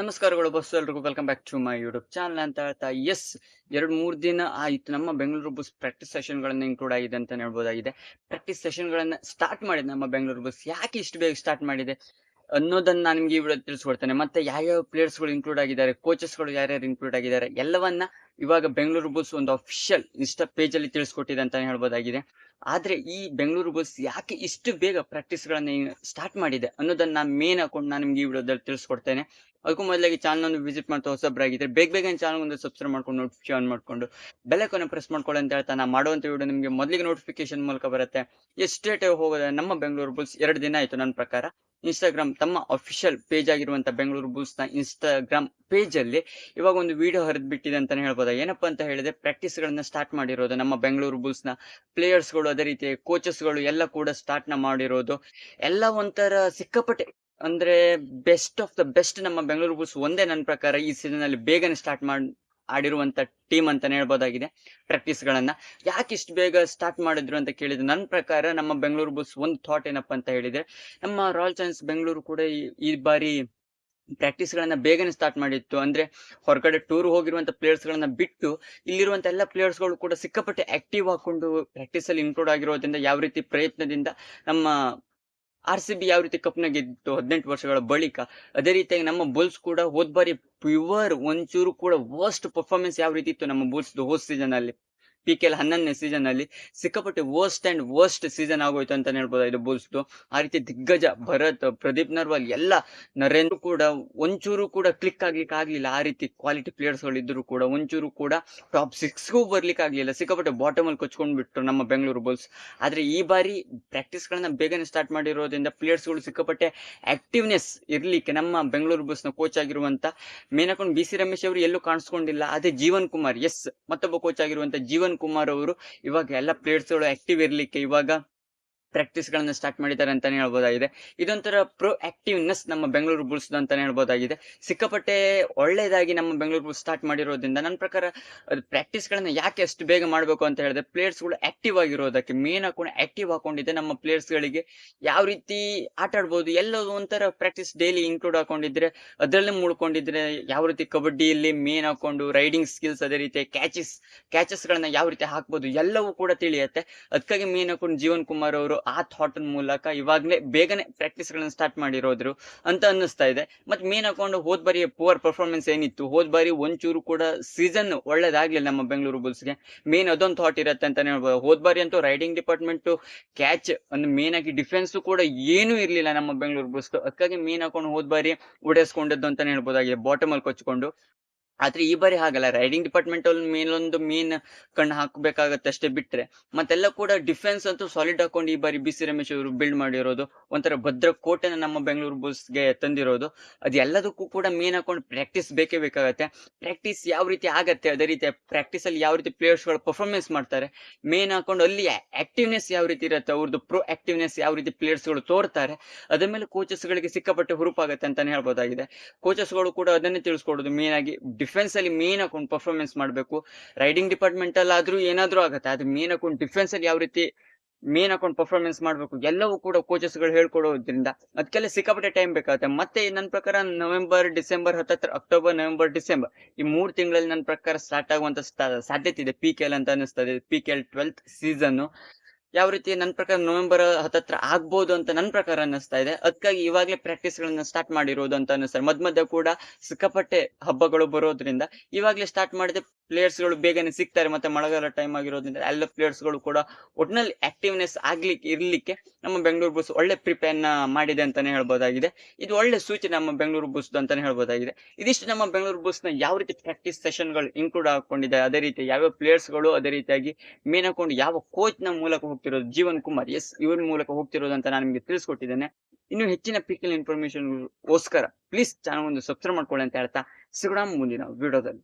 ನಮಸ್ಕಾರಗಳು ಬಸ್ ಎಲ್ರಿಗೂ. Welcome back to my YouTube channel ಅಂತ ಹೇಳ್ತಾ ಎಸ್ ಎರಡು ಮೂರು ದಿನ ಆಯಿತು. ನಮ್ಮ ಬೆಂಗಳೂರು ಬಸ್ ಪ್ರಾಕ್ಟೀಸ್ ಸೆಷನ್ಗಳನ್ನ ಇನ್ಕ್ಲೂಡ್ ಆಗಿದೆ ಅಂತ ಹೇಳ್ಬೋದಾಗಿದೆ. ಪ್ರಾಕ್ಟೀಸ್ ಸೆಷನ್ಗಳನ್ನ ಸ್ಟಾರ್ಟ್ ಮಾಡಿದೆ ನಮ್ಮ ಬೆಂಗಳೂರು ಬಸ್ ಯಾಕೆ ಇಷ್ಟು ಬೇಗ ಸ್ಟಾರ್ಟ್ ಮಾಡಿದೆ? ಅನ್ನೋದನ್ನ ನಾನು ನಿಮ್ಗೆ ಈ ತಿಳಿಸ್ಕೊಡ್ತೇನೆ. ಮತ್ತೆ ಯಾವ್ಯಾವ ಪ್ಲೇಯರ್ಸ್ಗಳು ಇನ್ಕ್ಲೂಡ್ ಆಗಿದ್ದಾರೆ ಕೋಚಸ್ಗಳು ಯಾರ್ಯಾರು ಇನ್ಕ್ಲೂಡ್ ಆಗಿದ್ದಾರೆ, ಎಲ್ಲವನ್ನ ಇವಾಗ ಬೆಂಗಳೂರು ಬುಲ್ಸ್ ಒಂದು ಅಫಿಷಿಯಲ್ ಇನ್ಸ್ಟಾ ಪೇಜ್ ಅಲ್ಲಿ ತಿಳಿಸ್ಕೊಟ್ಟಿದೆ ಅಂತ ಹೇಳ್ಬೋದಾಗಿದೆ. ಆದ್ರೆ ಈ ಬೆಂಗಳೂರು ಬುಲ್ಸ್ ಯಾಕೆ ಇಷ್ಟು ಬೇಗ ಪ್ರಾಕ್ಟೀಸ್ ಗಳನ್ನ ಸ್ಟಾರ್ಟ್ ಮಾಡಿದೆ ಅನ್ನೋದನ್ನ ನಾನು ಮೇನ್ ಅಕೌಂಟ್ ನಾನು ನಿಮ್ಗೆ ಈ ವಿಡಿಯೋದಲ್ಲಿ ತಿಳಿಸ್ಕೊಡ್ತೇನೆ. ಅದಕ್ಕೂ ಮೊದಲಾಗಿ ಚಾನಲ್ ಒಂದು ವಿಸಿಟ್ ಮಾಡ್ತಾ ಹೊಸಬ್ರಾಗಿದ್ರೆ ಬೇಗ ಬೇಗ ಚಾನಲ್ ಒಂದು ಸಬ್ಸ್ಕ್ರೈಬ್ ಮಾಡ್ಕೊಂಡು ನೋಟಿಫಿಕೇಶನ್ ಆನ್ ಮಾಡ್ಕೊಂಡು ಬೆಲ್ಲೈಕನ್ನ ಪ್ರೆಸ್ ಮಾಡ್ಕೊಳ್ಳಿ ಅಂತ ಹೇಳ್ತಾ ನಾ ಮಾಡುವಂತ ವಿಡಿಯೋ ನಿಮಗೆ ಮೊದಲಿಗೆ ನೋಟಿಫಿಕೇಶನ್ ಮೂಲಕ ಬರುತ್ತೆ. ಎಷ್ಟೇ ಹೋಗೋದ ನಮ್ಮ ಬೆಂಗಳೂರು ಬುಲ್ಸ್ ಎರಡು ದಿನ ಆಯ್ತು ನನ್ನ ಪ್ರಕಾರ. ಇನ್ಸ್ಟಾಗ್ರಾಮ್ ತಮ್ಮ ಅಫಿಷಿಯಲ್ ಪೇಜ್ ಆಗಿರುವಂತ ಬೆಂಗಳೂರು ಬುಲ್ಸ್ನ ಇನ್ಸ್ಟಾಗ್ರಾಮ್ ಪೇಜ್ ಅಲ್ಲಿ ಇವಾಗ ಒಂದು ವಿಡಿಯೋ ಹರಿದ್ ಬಿಟ್ಟಿದೆ ಅಂತಾನೆ ಹೇಳ್ಬೋದು? ಏನಪ್ಪಾ ಅಂತ ಹೇಳಿದ್ರೆ ಪ್ರಾಕ್ಟೀಸ್ ಗಳನ್ನ ಸ್ಟಾರ್ಟ್ ಮಾಡಿರೋದು ನಮ್ಮ ಬೆಂಗಳೂರು ಬುಲ್ಸ್ನ ಪ್ಲೇಯರ್ಸ್ಗಳು, ಅದೇ ರೀತಿ ಕೋಚಸ್ಗಳು ಎಲ್ಲ ಕೂಡ ಸ್ಟಾರ್ಟ್ನ ಮಾಡಿರೋದು. ಎಲ್ಲ ಒಂಥರ ಸಿಕ್ಕಾಪಟ್ಟೆ ಅಂದ್ರೆ ಬೆಸ್ಟ್ ಆಫ್ ದ ಬೆಸ್ಟ್ ನಮ್ಮ ಬೆಂಗಳೂರು ಬುಲ್ಸ್ ಒಂದೇ ನನ್ನ ಪ್ರಕಾರ ಈ ಸೀಸನ್ ಅಲ್ಲಿ ಬೇಗನೆ ಸ್ಟಾರ್ಟ್ ಮಾಡಿ ಆಡಿರುವಂತ ಟೀಮ್ ಅಂತಾನೆ ಹೇಳ್ಬೋದಾಗಿದೆ. ಪ್ರಾಕ್ಟೀಸ್ ಗಳನ್ನ ಯಾಕೆ ಇಷ್ಟು ಬೇಗ ಸ್ಟಾರ್ಟ್ ಮಾಡಿದ್ರು ಅಂತ ಕೇಳಿದ್ರೆ ನನ್ನ ಪ್ರಕಾರ ನಮ್ಮ ಬೆಂಗಳೂರು ಬುಲ್ಸ್ ಒಂದು ಥಾಟ್ ಏನಪ್ಪ ಅಂತ ಹೇಳಿದ್ರೆ, ನಮ್ಮ ರಾಯಲ್ ಚಾಲೆಂಜರ್ಸ್ ಬೆಂಗಳೂರು ಕೂಡ ಈ- ಬಾರಿ ಪ್ರಾಕ್ಟೀಸ್ ಗಳನ್ನ ಬೇಗನೆ ಸ್ಟಾರ್ಟ್ ಮಾಡಿತ್ತು. ಅಂದ್ರೆ ಹೊರಗಡೆ ಟೂರ್ ಹೋಗಿರುವಂತ ಪ್ಲೇಯರ್ಸ್ ಗಳನ್ನ ಬಿಟ್ಟು ಇಲ್ಲಿರುವಂತ ಎಲ್ಲ ಪ್ಲೇಯರ್ಸ್ಗಳು ಕೂಡ ಸಿಕ್ಕಾಪಟ್ಟೆ ಆಕ್ಟಿವ್ ಹಾಕೊಂಡು ಪ್ರಾಕ್ಟೀಸ್ ಅಲ್ಲಿ ಇನ್ಕ್ಲೂಡ್ ಆಗಿರೋದ್ರಿಂದ, ಯಾವ ರೀತಿ ಪ್ರಯತ್ನದಿಂದ ನಮ್ಮ ಆರ್ ಸಿ ಬಿ ಯಾವ ರೀತಿ ಕಪ್ನ ಗೆದ್ದು ಹದಿನೆಂಟು ವರ್ಷಗಳ ಬಳಿಕ, ಅದೇ ರೀತಿಯಾಗಿ ನಮ್ಮ ಬುಲ್ಸ್ ಕೂಡ ಹೋದ್ ಬಾರಿ ಪ್ಯೂವರ್ ಒಂಚೂರು ಕೂಡ ವರ್ಸ್ಟ್ ಪರ್ಫಾರ್ಮೆನ್ಸ್ ಯಾವ ರೀತಿ ಇತ್ತು ನಮ್ಮ ಬುಲ್ಸ್ ಹೋದ್ ಸೀಸನ್ ಅಲ್ಲಿ. ಪಿ ಕೆ ಎಲ್ ಹನ್ನೊಂದನೇ ಸೀಸನ್ ಅಲ್ಲಿ ಸಿಕ್ಕಾಪಟ್ಟೆ ವರ್ಸ್ಟ್ ಅಂಡ್ ವರ್ಸ್ಟ್ ಸೀಸನ್ ಆಗೋಯ್ತು ಅಂತ ಹೇಳ್ಬೋದು ಇದು ಬುಲ್ಸ್ ಆ ರೀತಿ ದಿಗ್ಗಜ ಭರತ್, ಪ್ರದೀಪ್ ನರ್ವಾಲ್ ಎಲ್ಲ ನರೇಂದ್ರ ಕೂಡ ಒಂಚೂರು ಕೂಡ ಕ್ಲಿಕ್ ಆಗ್ಲಿಕ್ಕೆ ಆಗಲಿಲ್ಲ. ಆ ರೀತಿ ಕ್ವಾಲಿಟಿ ಪ್ಲೇಯರ್ಸ್ಗಳು ಇದ್ರು ಕೂಡ ಒಂಚೂರು ಕೂಡ ಟಾಪ್ ಸಿಕ್ಸ್ಗೂ ಬರ್ಲಿಕ್ಕೆ ಆಗಲಿಲ್ಲ. ಸಿಕ್ಕಾಪಟ್ಟೆ ಬಾಟಮ್ ಅಲ್ಲಿ ಕೊಚ್ಕೊಂಡ್ ಬಿಟ್ರು ನಮ್ಮ ಬೆಂಗಳೂರು ಬುಲ್ಸ್ ಆದ್ರೆ ಈ ಬಾರಿ ಪ್ರಾಕ್ಟೀಸ್ ಗಳನ್ನ ಬೇಗನೆ ಸ್ಟಾರ್ಟ್ ಮಾಡಿರೋದ್ರಿಂದ ಪ್ಲೇಯರ್ಸ್ಗಳು ಸಿಕ್ಕಾಪಟ್ಟೆ ಆಕ್ಟಿವ್ನೆಸ್ ಇರ್ಲಿಕ್ಕೆ ನಮ್ಮ ಬೆಂಗಳೂರು ಬುಲ್ಸ್ನ ಕೋಚ್ ಆಗಿರುವಂತ ಮೇನ್ ಬಿ ಸಿ ರಮೇಶ್ ಅವರು ಎಲ್ಲೂ ಕಾಣಿಸ್ಕೊಂಡಿಲ್ಲ. ಅದೇ ಜೀವನ್ ಕುಮಾರ್ ಎಸ್ ಮತ್ತೊಬ್ಬ ಕೋಚ್ ಆಗಿರುವಂತ ಜೀವನ್ ಕುಮಾರ್ ಅವರು ಇವಾಗ ಎಲ್ಲ ಪ್ಲೇಯರ್ಸ್ಗಳು ಆಕ್ಟಿವ್ ಇರ್ಲಿಕ್ಕೆ ಇವಾಗ ಪ್ರಾಕ್ಟೀಸ್ ಗಳನ್ನ ಸ್ಟಾರ್ಟ್ ಮಾಡಿದ್ದಾರೆ ಅಂತಾನೆ ಹೇಳ್ಬೋದಾಗಿದೆ. ಇದೊಂಥರ ಪ್ರೊ ಆಕ್ಟಿವ್ನೆಸ್ ನಮ್ಮ ಬೆಂಗಳೂರು ಬುಲ್ಸ್ ಅಂತಾನೆ ಹೇಳ್ಬೋದಾಗಿದೆ. ಸಿಕ್ಕಾಪಟ್ಟೆ ಒಳ್ಳೆಯದಾಗಿ ನಮ್ಮ ಬೆಂಗಳೂರು ಬುಲ್ಸ್ ಸ್ಟಾರ್ಟ್ ಮಾಡಿರೋದ್ರಿಂದ ನನ್ನ ಪ್ರಕಾರ ಅದು ಗಳನ್ನ ಯಾಕೆ ಎಷ್ಟು ಬೇಗ ಮಾಡಬೇಕು ಅಂತ ಹೇಳಿದ್ರೆ ಪ್ಲೇಯರ್ಸ್ಗಳು ಆಕ್ಟಿವ್ ಆಗಿರೋದಕ್ಕೆ ಮೇನ್ ಹಾಕೊಂಡು ಆಕ್ಟಿವ್ ಹಾಕೊಂಡಿದ್ದೆ. ನಮ್ಮ ಪ್ಲೇಯರ್ಸ್ಗಳಿಗೆ ಯಾವ ರೀತಿ ಆಟ ಆಡ್ಬೋದು ಎಲ್ಲ ಒಂಥರ ಪ್ರಾಕ್ಟೀಸ್ ಡೈಲಿ ಇನ್ಕ್ಲೂಡ್ ಹಾಕೊಂಡಿದ್ರೆ, ಅದರಲ್ಲೇ ಮುಳ್ಕೊಂಡಿದ್ರೆ ಯಾವ ರೀತಿ ಕಬಡ್ಡಿಯಲ್ಲಿ ಮೇನ್ ಹಾಕೊಂಡು ರೈಡಿಂಗ್ ಸ್ಕಿಲ್ಸ್ ಅದೇ ರೀತಿ ಕ್ಯಾಚಸ್ ಕ್ಯಾಚಸ್ ಗಳನ್ನ ಯಾವ ರೀತಿ ಹಾಕ್ಬೋದು ಎಲ್ಲವೂ ಕೂಡ ತಿಳಿಯುತ್ತೆ. ಅದಕ್ಕಾಗಿ ಮೇನ್ ಹಾಕೊಂಡು ಜೀವನ್ ಕುಮಾರ್ ಅವರು ಆ ಥಾಟ್ ಮೂಲಕ ಇವಾಗಲೇ ಬೇಗನೆ ಪ್ರಾಕ್ಟೀಸ್ ಗಳನ್ನ ಸ್ಟಾರ್ಟ್ ಮಾಡಿರೋದ್ರು ಅಂತ ಅನ್ನಿಸ್ತಾ ಇದೆ. ಮತ್ತೆ ಮೇನ್ ಹಾಕೊಂಡು ಹೋದ್ ಬಾರಿ ಪುವರ್ ಪರ್ಫಾರ್ಮೆನ್ಸ್ ಏನಿತ್ತು? ಹೋದ್ ಬಾರಿ ಒಂಚೂರು ಕೂಡ ಸೀಸನ್ ಒಳ್ಳೇದಾಗ್ಲಿಲ್ಲ ನಮ್ಮ ಬೆಂಗಳೂರು ಬುಲ್ಸ್ಗೆ ಮೇನ್ ಅದೊಂದು ಥಾಟ್ ಇರುತ್ತೆ ಅಂತಾನೆ ಹೇಳ್ಬೋದು. ಹೋದ್ ಬಾರಿ ಅಂತೂ ರೈಡಿಂಗ್ ಡಿಪಾರ್ಟ್ಮೆಂಟ್ ಕ್ಯಾಚ್ ಅಂದ್ರೆ ಮೇನ್ ಆಗಿ ಡಿಫೆನ್ಸ್ ಕೂಡ ಏನೂ ಇರ್ಲಿಲ್ಲ ನಮ್ಮ ಬೆಂಗಳೂರು ಬುಲ್ಸ್ ಅದಕ್ಕಾಗಿ ಮೇನ್ ಹಾಕೊಂಡು ಹೋದ್ ಬಾರಿ ಉಡೇಸ್ಕೊಂಡಿದ್ದು ಅಂತಾನೆ ಹೇಳ್ಬೋದಾಗಿದೆ. ಬಾಟಮ್ ಅಲ್ಲಿ ಕೊಚ್ಕೊಂಡು. ಆದ್ರೆ ಈ ಬಾರಿ ಹಾಗಲ್ಲ. ರೈಡಿಂಗ್ ಡಿಪಾರ್ಟ್ಮೆಂಟ್ ಅಲ್ಲಿ ಮೇಲೊಂದು ಮೇನ್ ಕಣ್ಣು ಹಾಕಬೇಕಾಗತ್ತೆ ಅಷ್ಟೇ ಬಿಟ್ರೆ. ಮತ್ತೆಲ್ಲ ಕೂಡ ಡಿಫೆನ್ಸ್ ಅಂತೂ ಸಾಲಿಡ್ ಹಾಕೊಂಡು ಈ ಬಾರಿ ಬಿ ಸಿ ರಮೇಶ್ ಅವರು ಬಿಲ್ಡ್ ಮಾಡಿರೋದು. ಒಂಥರ ಭದ್ರ ಕೋಟೆನ ನಮ್ಮ ಬೆಂಗಳೂರು ಬುಲ್ಸ್ಗೆ ತಂದಿರೋದು. ಅದು ಎಲ್ಲದಕ್ಕೂ ಕೂಡ ಮೇನ್ ಹಾಕೊಂಡು ಪ್ರಾಕ್ಟೀಸ್ ಬೇಕೇ ಬೇಕಾಗತ್ತೆ. ಪ್ರಾಕ್ಟೀಸ್ ಯಾವ ರೀತಿ ಆಗತ್ತೆ, ಅದೇ ರೀತಿ ಪ್ರಾಕ್ಟೀಸ್ ಅಲ್ಲಿ ಯಾವ ರೀತಿ ಪ್ಲೇಯರ್ಸ್ಗಳು ಪರ್ಫಾರ್ಮೆನ್ಸ್ ಮಾಡ್ತಾರೆ. ಮೇನ್ ಹಾಕೊಂಡು ಅಲ್ಲಿ ಆಕ್ಟಿವ್ನೆಸ್ ಯಾವ ರೀತಿ ಇರುತ್ತೆ ಅವ್ರದ್ದು ಪ್ರೊ ಆಕ್ಟಿವ್ನೆಸ್ ಯಾವ ರೀತಿ ಪ್ಲೇಯರ್ಸ್ಗಳು ತೋರ್ತಾರೆ ಅದ ಮೇಲೆ ಕೋಚಸ್ ಗಳಿಗೆ ಸಿಕ್ಕಾಪಟ್ಟೆ ಹುರುಪಾಗತ್ತೆ ಅಂತಾನೆ ಹೇಳ್ಬೋದಾಗಿದೆ. ಕೋಚಸ್ಗಳು ಕೂಡ ಅದನ್ನೇ ತಿಳಿಸ್ಕೊಡೋದು ಮೇನ್ ಆಗಿ. ಡಿಫೆನ್ಸ್ ಅಲ್ಲಿ ಮೇನ್ ಹಾಕೊಂಡು ಪರ್ಫಾರ್ಮೆನ್ಸ್ ಮಾಡಬೇಕು. ರೈಡಿಂಗ್ ಡಿಪಾರ್ಟ್ಮೆಂಟ್ ಅಲ್ಲಿ ಆದ್ರೂ ಏನಾದ್ರೂ ಆಗುತ್ತೆ ಅದು ಮೇನ್ ಹಾಕೊಂಡು ಡಿಫೆನ್ಸ್ ಅಲ್ಲಿ ಯಾವ ರೀತಿ ಮೇನ್ ಹಾಕೊಂಡು ಪರ್ಫಾರ್ಮೆನ್ಸ್ ಮಾಡಬೇಕು, ಎಲ್ಲವೂ ಕೂಡ ಕೋಚಸ್ಗಳು ಹೇಳ್ಕೊಡೋದ್ರಿಂದ ಅದಕ್ಕೆಲ್ಲ ಸಿಕ್ಕಾಪಟ್ಟೆ ಟೈಮ್ ಬೇಕಾಗುತ್ತೆ. ಮತ್ತೆ ನನ್ನ ಪ್ರಕಾರ ನವೆಂಬರ್ ಡಿಸೆಂಬರ್ ಹತ್ತತ್ರ ಅಕ್ಟೋಬರ್ ನವೆಂಬರ್ ಡಿಸೆಂಬರ್ ಈ ಮೂರು ತಿಂಗಳಲ್ಲಿ ನನ್ನ ಪ್ರಕಾರ ಸ್ಟಾರ್ಟ್ ಆಗುವಂತ ಸಾಧ್ಯತೆ ಇದೆ ಪಿ ಕೆ ಎಲ್ ಅಂತ ಅನಿಸ್ತದೆ P K L twelfth season ಯಾವ ರೀತಿ ನನ್ನ ಪ್ರಕಾರ ನವೆಂಬರ್ ಹತ್ತತ್ರ ಆಗ್ಬೋದು ಅಂತ ನನ್ನ ಪ್ರಕಾರ ಅನ್ನಿಸ್ತಾ ಇದೆ. ಅದಕ್ಕಾಗಿ ಇವಾಗಲೇ ಪ್ರಾಕ್ಟೀಸ್ ಗಳನ್ನ ಸ್ಟಾರ್ಟ್ ಮಾಡಿರೋದು ಅಂತ ಅನ್ನಿಸ್ತಾರೆ ಮಧ್ಯ ಮಧ್ಯ ಕೂಡ ಸಿಕ್ಕಾಪಟ್ಟೆ ಹಬ್ಬಗಳು ಬರೋದ್ರಿಂದ ಇವಾಗಲೇ ಸ್ಟಾರ್ಟ್ ಮಾಡಿದ್ರೆ ಪ್ಲೇಯರ್ಸ್ಗಳು ಬೇಗನೆ ಸಿಗ್ತಾರೆ ಮತ್ತೆ ಮಳೆಗಾಲ ಟೈಮ್ ಆಗಿರೋದ್ರಿಂದ ಎಲ್ಲ ಪ್ಲೇಯರ್ಸ್ಗಳು ಕೂಡ ಒಟ್ನಲ್ಲಿ ಆಕ್ಟಿವ್ನೆಸ್ ಆಗ್ಲಿಕ್ಕೆ, ಇರ್ಲಿಕ್ಕೆ ನಮ್ಮ ಬೆಂಗಳೂರು ಬುಸ್ ಒಳ್ಳೆ ಪ್ರಿಪೇರ್ನ ಮಾಡಿದೆ ಅಂತಾನೆ ಹೇಳ್ಬೋದಾಗಿದೆ. ಇದು ಒಳ್ಳೆ ಸೂಚನೆ ನಮ್ಮ ಬೆಂಗಳೂರು ಬುಸ್ ಅಂತಾನೆ ಹೇಳ್ಬೋದಾಗಿದೆ. ಇದಿಷ್ಟು ನಮ್ಮ ಬೆಂಗಳೂರು ಬುಸ್ನ ಯಾವ ರೀತಿ ಪ್ರಾಕ್ಟೀಸ್ ಸೆಷನ್ಗಳು ಇನ್ಕ್ಲೂಡ್ ಹಾಕೊಂಡಿದೆ ಅದೇ ರೀತಿ ಯಾವ ಪ್ಲೇಯರ್ಸ್ಗಳು ಅದೇ ರೀತಿಯಾಗಿ ಮೇನ್ ಹಾಕೊಂಡು ಯಾವ ಕೋಚ್ನ ಮೂಲಕ ಹೋಗ್ತಿರೋದು, ಜೀವನ್ ಕುಮಾರ್, ಎಸ್, ಇವ್ರ ಮೂಲಕ ಹೋಗ್ತಿರೋದು ಅಂತ ನಾನು ನಿಮಗೆ ತಿಳಿಸ್ಕೊಟ್ಟಿದ್ದೇನೆ. ಇನ್ನು ಹೆಚ್ಚಿನ ಪಿಕಲ್ ಇನ್ಫಾರ್ಮೇಶನ್ ಗೋಸ್ಕರ ಪ್ಲೀಸ್ ಚಾನಲ್ ಒಂದು ಸಬ್ಸ್ಕ್ರೈಬ್ ಮಾಡ್ಕೊಳ್ಳಿ ಅಂತ ಹೇಳ್ತಾ, ಸಿಗೋಣ ಮುಂದಿನ ವಿಡಿಯೋದಲ್ಲಿ